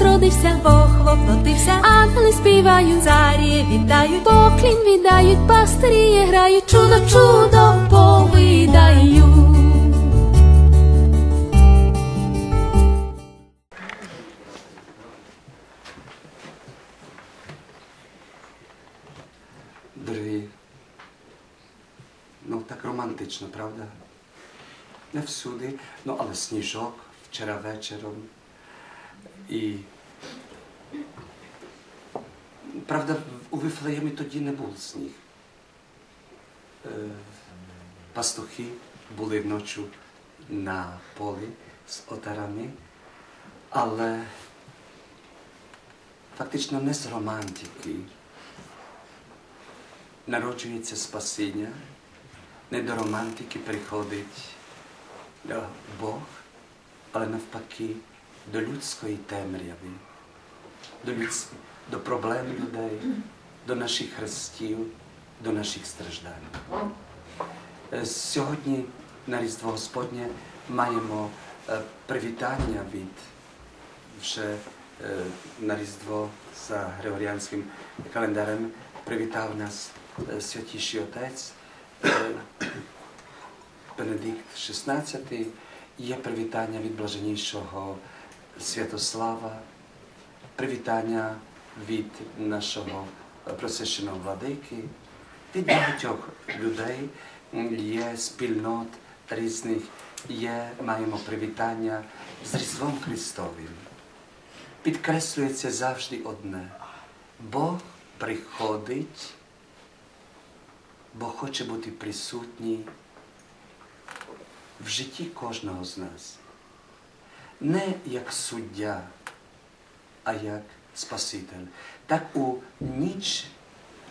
Ісус родився, Бог воплотився, ангели співають, царі вітають, поклін віддають, пастирі грають, чудо, чудо повидають. Дорогі, ну так романтично, правда? Не всюди, ну але сніжок вчора вечором. І правда, у Вифлеємі тоді не був сніг. Е, Пастухи були вночі на полі з отарами, але фактично не з романтики народжується спасіння, не до романтики приходить Бог, але навпаки до людської темряви, до, людсь... до проблем людей, до наших хрестів, до наших страждань. Е, Сьогодні на Різдво Господнє маємо е, привітання від вже е, на Різдво за Григоріанським календарем привітав нас святіший отець Бенедикт XVI. Є привітання від блаженнішого Святослава, привітання від нашого просвященого владики, від багатьох людей є спільнот різних, є, маємо привітання з Різдвом Христовим підкреслюється завжди одне. Бог приходить, бо хоче бути присутній в житті кожного з нас. Не як суддя, а як Спаситель. Так у ніч,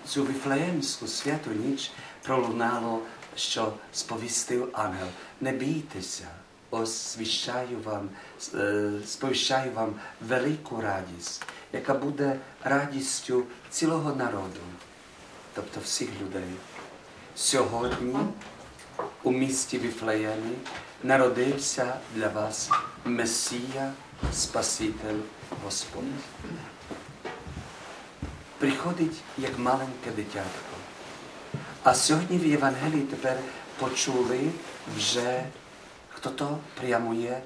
цю віфлеємську святу ніч пролунало, що сповістив ангел. Не бійтеся, освіщаю вам, е, сповіщаю вам велику радість, яка буде радістю цілого народу, тобто всіх людей. Сьогодні у місті Віфлеємі народився для вас Месія, Спаситель Господь. Приходить як маленьке дитятко. А сьогодні в Євангелії тепер почули вже, хто то прямує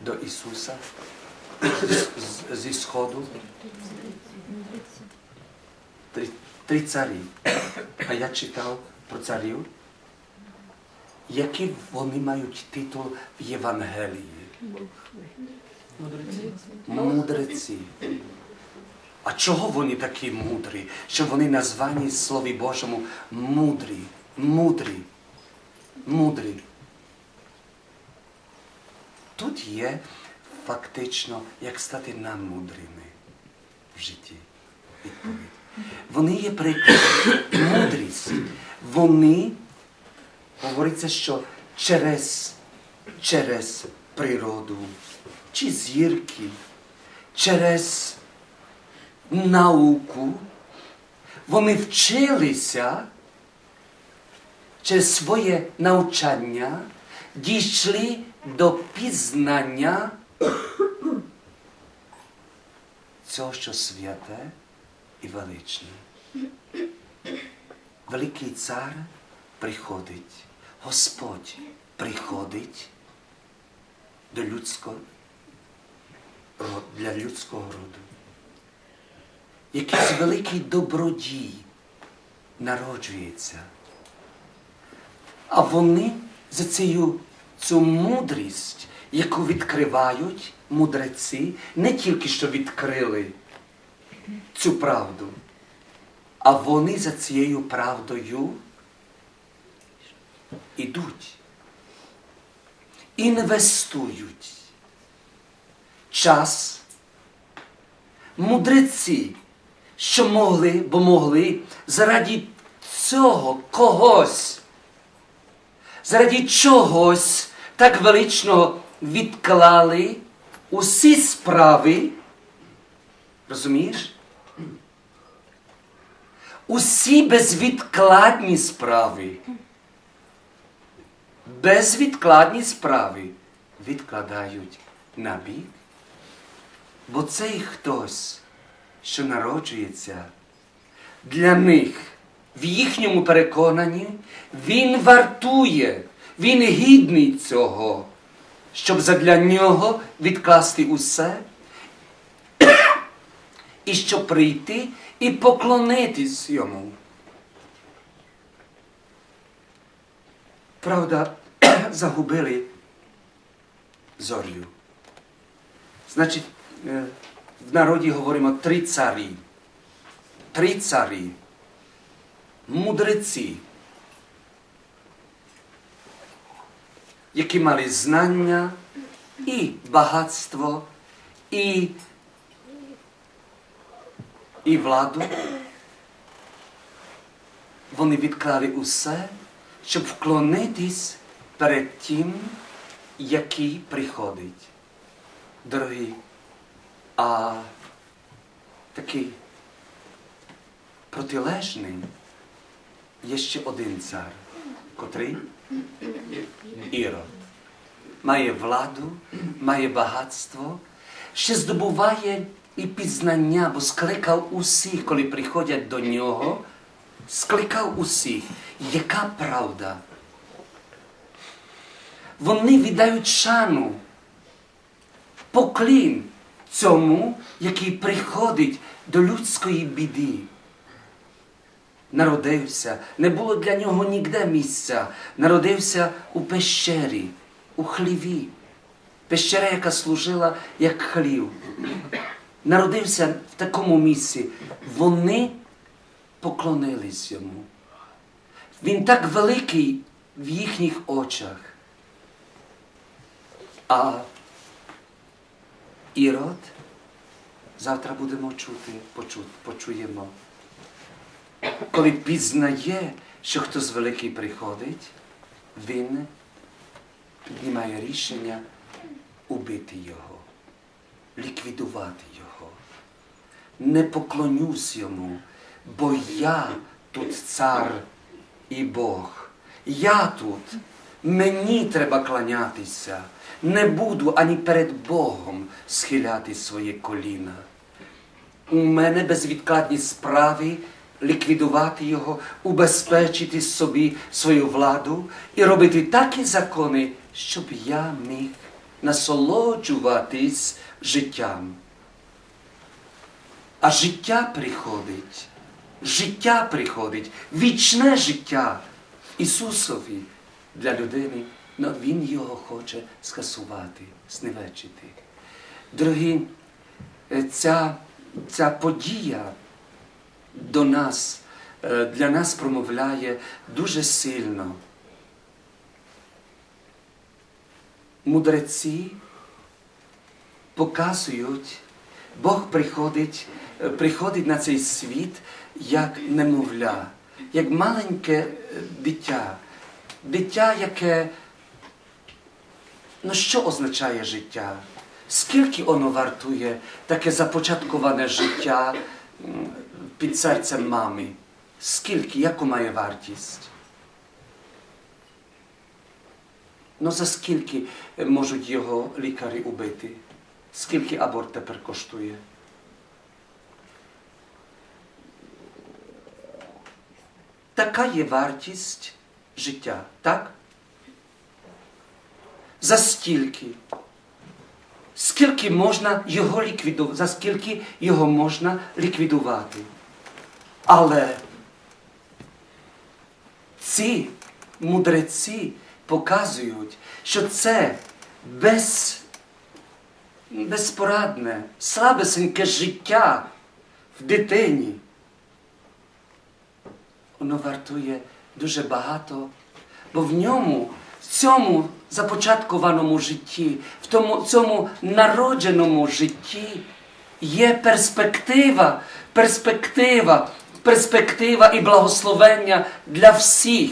до Ісуса зі Сходу. Три, три царі. А я читав про царів, які вони мають титул в Євангелії. Мудреці. А чого вони такі мудрі? Що вони названі в Слові Божому мудрі, мудрі, мудрі. Тут є фактично, як стати нам мудрими в житті. Відповідь. Вони є прикладом. Мудрість. Вони, говориться, що через, через природу, чи зірки, через науку, вони вчилися через своє навчання, дійшли до пізнання цього, що святе і величне. Великий цар приходить, Господь приходить до людського, для людського роду. Якийсь великий добродій народжується. А вони за цією цю мудрість, яку відкривають мудреці, не тільки що відкрили цю правду, а вони за цією правдою ідуть, інвестують час, мудреці, що могли, бо могли заради цього когось, заради чогось так величного відклали усі справи. Розумієш? Усі безвідкладні справи. Безвідкладні справи відкладають на бік Бо цей хтось, що народжується, для них в їхньому переконанні він вартує, він гідний цього, щоб задля нього відкласти усе і щоб прийти і поклонитись йому. Правда, загубили зорю. Значить, е, в народі говоримо три царі. Три царі. Мудреці, які мали знання і багатство, і, і владу. Вони відклали усе, щоб вклонитись перед тим, який приходить. Дорогі, а такий протилежний є ще один цар, котрий Ірод. Має владу, має багатство, ще здобуває і пізнання, бо скликав усіх, коли приходять до нього, скликав усіх. Яка правда? Вони віддають шану, поклін цьому, який приходить до людської біди. Народився, не було для нього ніде місця. Народився у пещері, у хліві. Пещера, яка служила як хлів. Народився в такому місці. Вони поклонились йому. Він так великий в їхніх очах. А Ірод, завтра будемо чути, почу, почуємо. Коли пізнає, що хтось великий приходить, він піднімає рішення убити його, ліквідувати його. Не поклонюсь йому, бо я тут цар і Бог. Я тут, мені треба кланятися. Не буду ані перед Богом схиляти своє коліна. У мене безвідкладні справи ліквідувати його, убезпечити собі свою владу і робити такі закони, щоб я міг насолоджуватись життям. А життя приходить, життя приходить, вічне життя Ісусові для людини, але Він його хоче скасувати, зневечити. Дорогі, е, ця, ця подія до нас, е, для нас промовляє дуже сильно. Мудреці показують, Бог приходить, е, приходить на цей світ як немовля, як маленьке е, дитя. Дитя, яке, ну що означає життя? Скільки воно вартує таке започатковане життя під серцем мами? Скільки, яку має вартість? Ну за скільки е, можуть його лікарі убити? Скільки аборт тепер коштує? Така є вартість життя, так? За стільки? Скільки можна його ліквідувати, за скільки його можна ліквідувати? Але ці мудреці показують, що це без, безпорадне, слабесеньке життя в дитині. Воно вартує дуже багато, бо в ньому, в цьому започаткованому житті, в тому, цьому народженому житті є перспектива, перспектива, перспектива і благословення для всіх.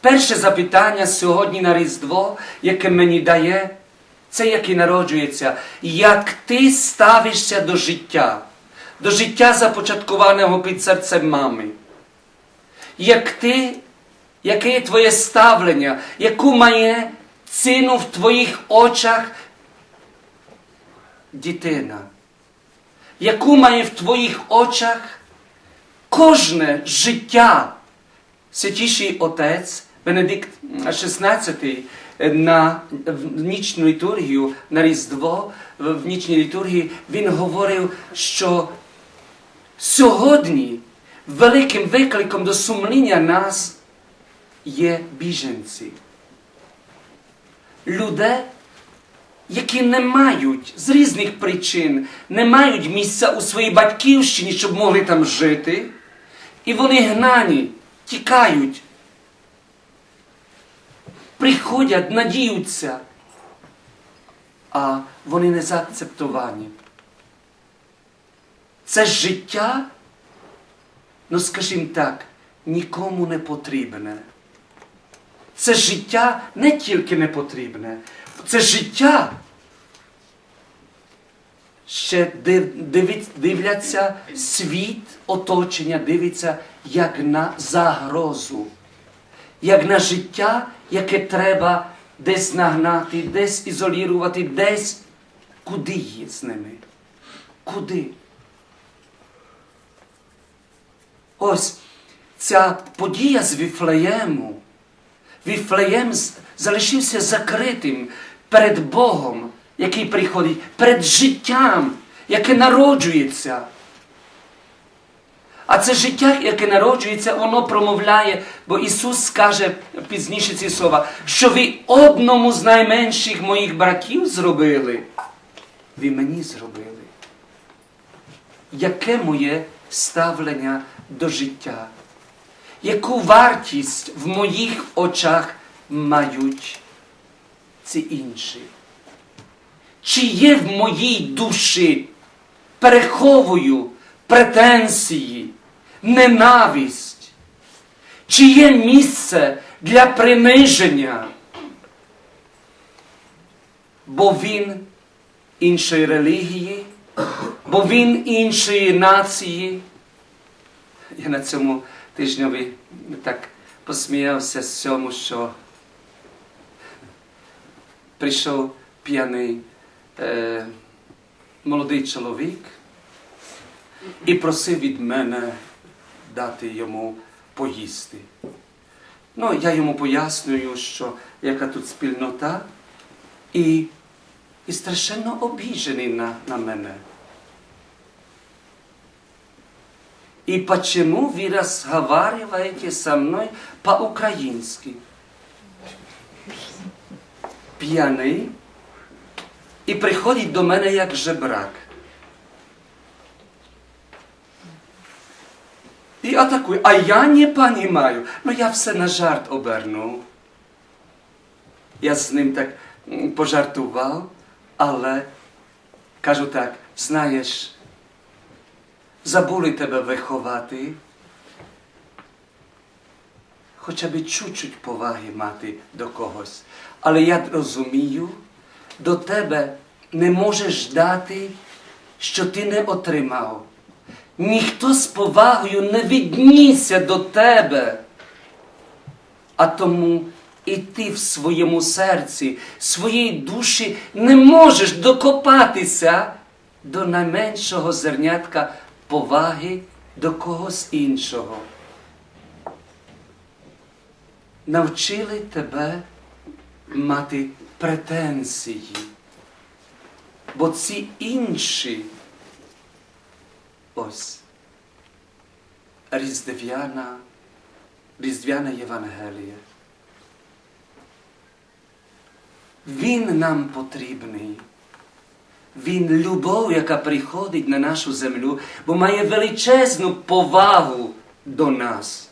Перше запитання сьогодні на Різдво, яке мені дає, це який народжується, як ти ставишся до життя, до життя започаткованого під серцем мами. Як ти, яке є твоє ставлення, яку має ціну в твоїх очах дитина, яку має в твоїх очах кожне життя. Святіший Отець Бенедикт XVI на нічну літургію на Різдво, в нічній літургії, він говорив, що сьогодні великим викликом до сумління нас є біженці. Люди, які не мають з різних причин, не мають місця у своїй батьківщині, щоб могли там жити, і вони гнані, тікають, приходять, надіються, а вони не заакцептовані. Це життя, ну скажімо так, нікому не потрібне. Це життя не тільки не потрібне, це життя. Ще див, дивляться світ, оточення, дивиться як на загрозу, як на життя, яке треба десь нагнати, десь ізолірувати, десь куди є з ними. Куди? Ось ця подія з Віфлеєму. Віфлеєм залишився закритим перед Богом, який приходить, перед життям, яке народжується. А це життя, яке народжується, воно промовляє, бо Ісус скаже пізніше ці слова, що ви одному з найменших моїх братів зробили, ви мені зробили. Яке моє ставлення до життя? Яку вартість в моїх очах мають ці інші? Чи є в моїй душі переховую претензії, ненависть? Чи є місце для приниження? Бо він іншої релігії, бо він іншої нації. Я на цьому тижневі так посміявся з цьому, що прийшов п'яний е, молодий чоловік і просив від мене дати йому поїсти. Ну, я йому пояснюю, що яка тут спільнота, і, і страшенно обіжений на, на мене. И почему вы разговариваете со мной по-украински? П'яний і приходить до мене як жебрак. І атакує. А я не понимаю. Ну я все на жарт обернув. Я з ним так пожартував, але кажу так, знаєш, забули тебе виховати. Хоча б чуть-чуть поваги мати до когось. Але я розумію, до тебе не можеш дати, що ти не отримав. Ніхто з повагою не віднісся до тебе. А тому і ти в своєму серці, своїй душі не можеш докопатися до найменшого зернятка поваги до когось іншого. Навчили тебе мати претензії, бо ці інші ось різдвяна, різдвяне Євангеліє. Він нам потрібний. Він любов, яка приходить на нашу землю, бо має величезну повагу до нас.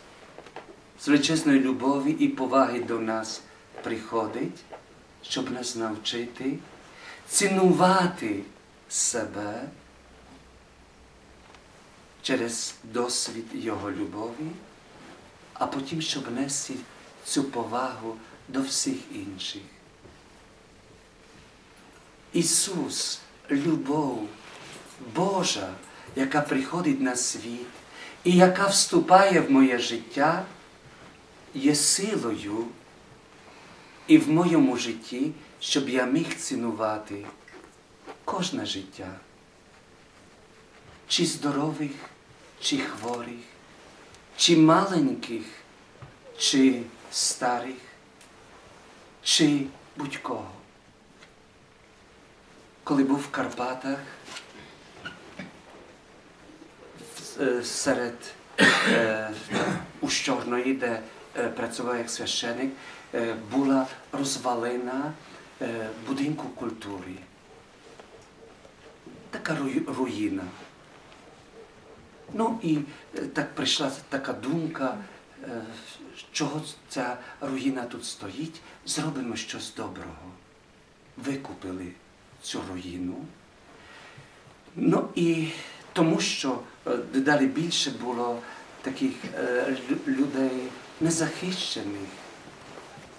З величезної любові і поваги до нас приходить, щоб нас навчити цінувати себе через досвід Його любові, а потім, щоб нести цю повагу до всіх інших. Ісус, любов Божа, яка приходить на світ і яка вступає в моє життя, є силою і в моєму житті, щоб я міг цінувати кожне життя, чи здорових, чи хворих, чи маленьких, чи старих, чи будь-кого. Коли був в Карпатах, е, серед е, у Щорної, де е, працював як священик, була розвалина е, будинку культури. Така руїна. Ну і так прийшла така думка, чого ця руїна тут стоїть, зробимо щось доброго. Викупили цю руїну. Ну і тому що е, дедалі більше було таких е, людей незахищених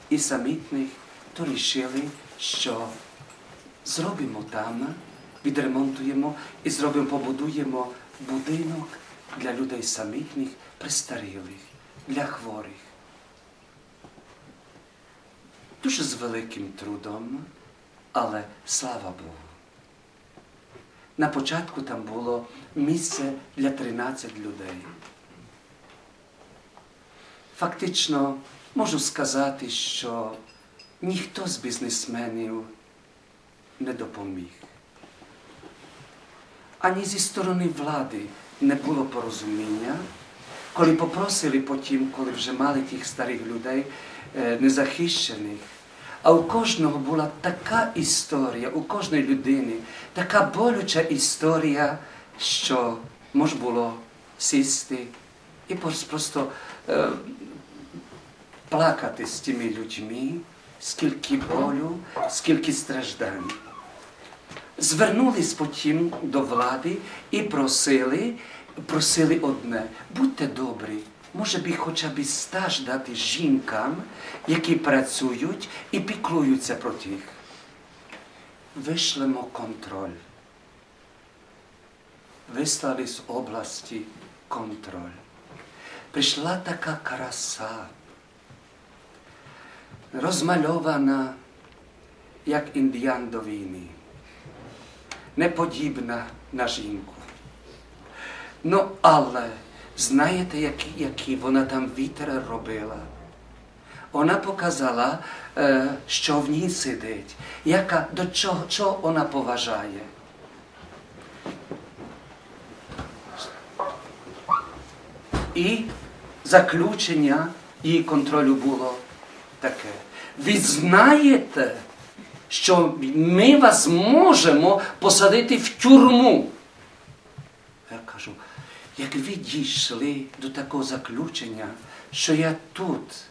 і самітних, то рішили, що зробимо там, відремонтуємо і зробимо, побудуємо будинок для людей самітних, престарілих, для хворих. Дуже з великим трудом, але слава Богу. На початку там було місце для 13 людей. Фактично можу сказати, що ніхто з бізнесменів не допоміг. Ані зі сторони влади не було порозуміння. Коли попросили потім, коли вже мали тих старих людей е, незахищених, а у кожного була така історія, у кожної людини, така болюча історія, що можна було сісти і просто е, плакати з тими людьми, скільки болю, скільки страждань. Звернулись потім до влади і просили, просили одне, будьте добрі, може би хоча б стаж дати жінкам, які працюють і піклуються про тих. Вишлемо контроль. Вислали з області контроль. Прийшла така краса, розмальована, як індіян до війни не подібна на жінку. Ну, але знаєте, які, які вона там вітер робила? Вона показала, е, що в ній сидить, яка, до чого, чого вона поважає. І заключення її контролю було таке. Ви знаєте, що ми вас можемо посадити в тюрму. Я кажу, як ви дійшли до такого заключення, що я тут,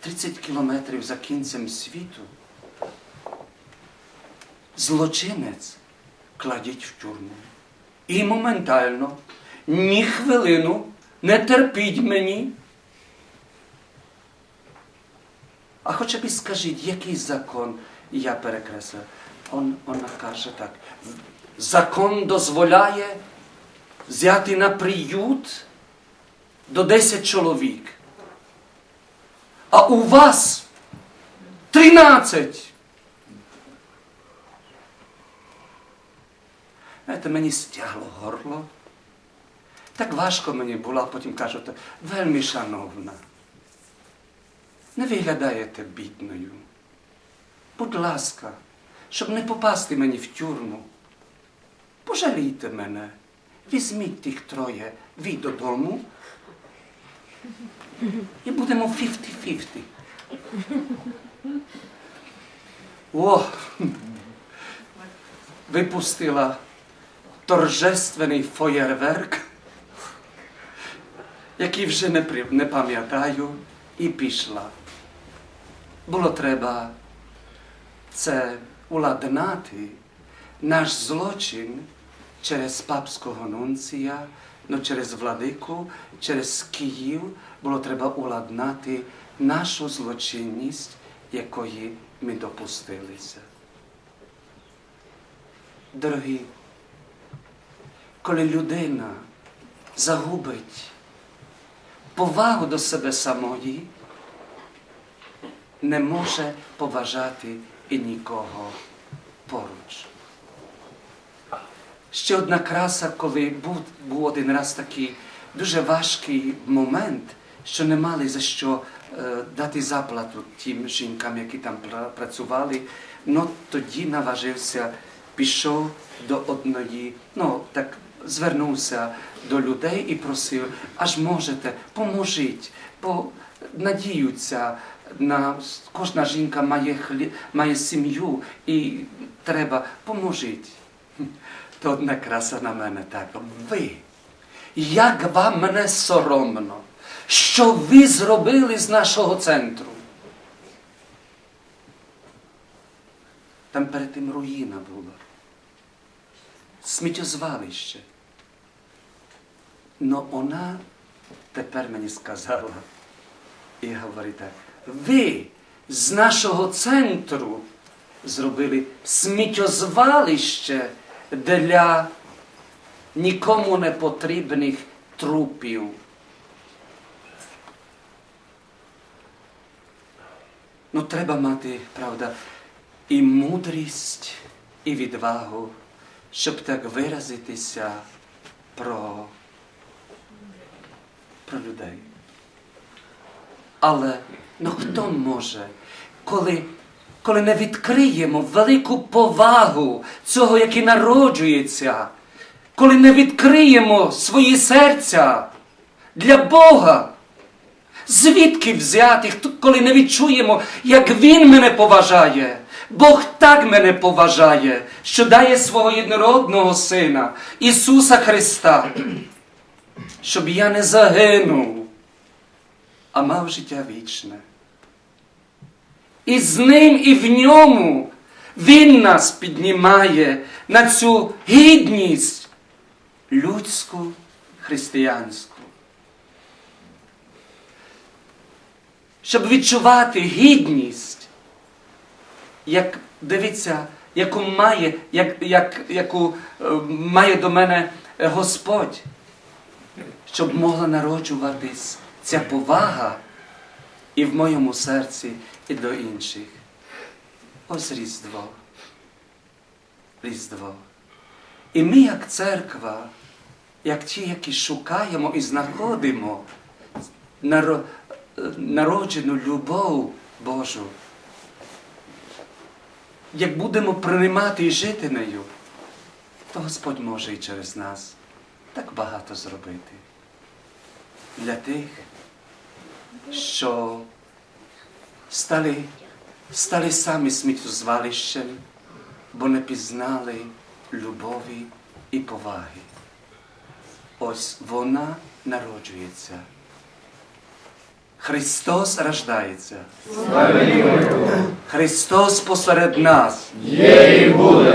30 кілометрів за кінцем світу, злочинець кладіть в тюрму. І моментально, ні хвилину, не терпіть мені. А хоча б і скажіть, який закон я перекреслив? Он, вона каже так. Закон дозволяє взяти на приют до 10 чоловік. А у вас 13. Знаєте, мені стягло горло. Так важко мені було, а потім кажуть, вельми шановна. Не виглядаєте бідною. Будь ласка, щоб не попасти мені в тюрму. Пожалійте мене, візьміть тих троє ви додому і будемо 50-50. О! Випустила торжественний фоєрверк, який вже не, не пам'ятаю, і пішла. Було треба це уладнати наш злочин через папського нунція, ну, через владику, через Київ було треба уладнати нашу злочинність, якої ми допустилися. Дорогі, коли людина загубить повагу до себе самої, не може поважати і нікого поруч. Ще одна краса, коли був, був один раз такий дуже важкий момент, що не мали за що е, дати заплату тим жінкам, які там працювали. Ну тоді наважився, пішов до одної, ну так звернувся до людей і просив, аж можете, поможіть, бо надіються на кожна жінка має хлі, має сім'ю і треба поможіть. То одна краса на мене так. Ви, як вам мене соромно, що ви зробили з нашого центру? Там перед тим руїна була. Сміттєзвалище. Но вона тепер мені сказала і говорить так, ви з нашого центру зробили сміттєзвалище для нікому не потрібних трупів. Ну, треба мати, правда, і мудрість, і відвагу, щоб так виразитися про, про людей. Але ну хто може, коли, коли не відкриємо велику повагу цього, який народжується, коли не відкриємо свої серця для Бога? Звідки взяти, коли не відчуємо, як Він мене поважає? Бог так мене поважає, що дає свого єдинородного Сина, Ісуса Христа, щоб я не загинув, а мав життя вічне. І з ним і в ньому Він нас піднімає на цю гідність людську, християнську. Щоб відчувати гідність, як дивіться, яку має, як, як, яку е, має до мене е, Господь, щоб могла народжуватись ця повага і в моєму серці, і до інших. Ось Різдво. Різдво. І ми, як церква, як ті, які шукаємо і знаходимо народжену любов Божу, як будемо приймати і жити нею, то Господь може і через нас так багато зробити для тих, що стали, стали самі сміттєзвалищем, бо не пізнали любові і поваги. Ось вона народжується. Христос рождається. Христос посеред нас. Є і буде.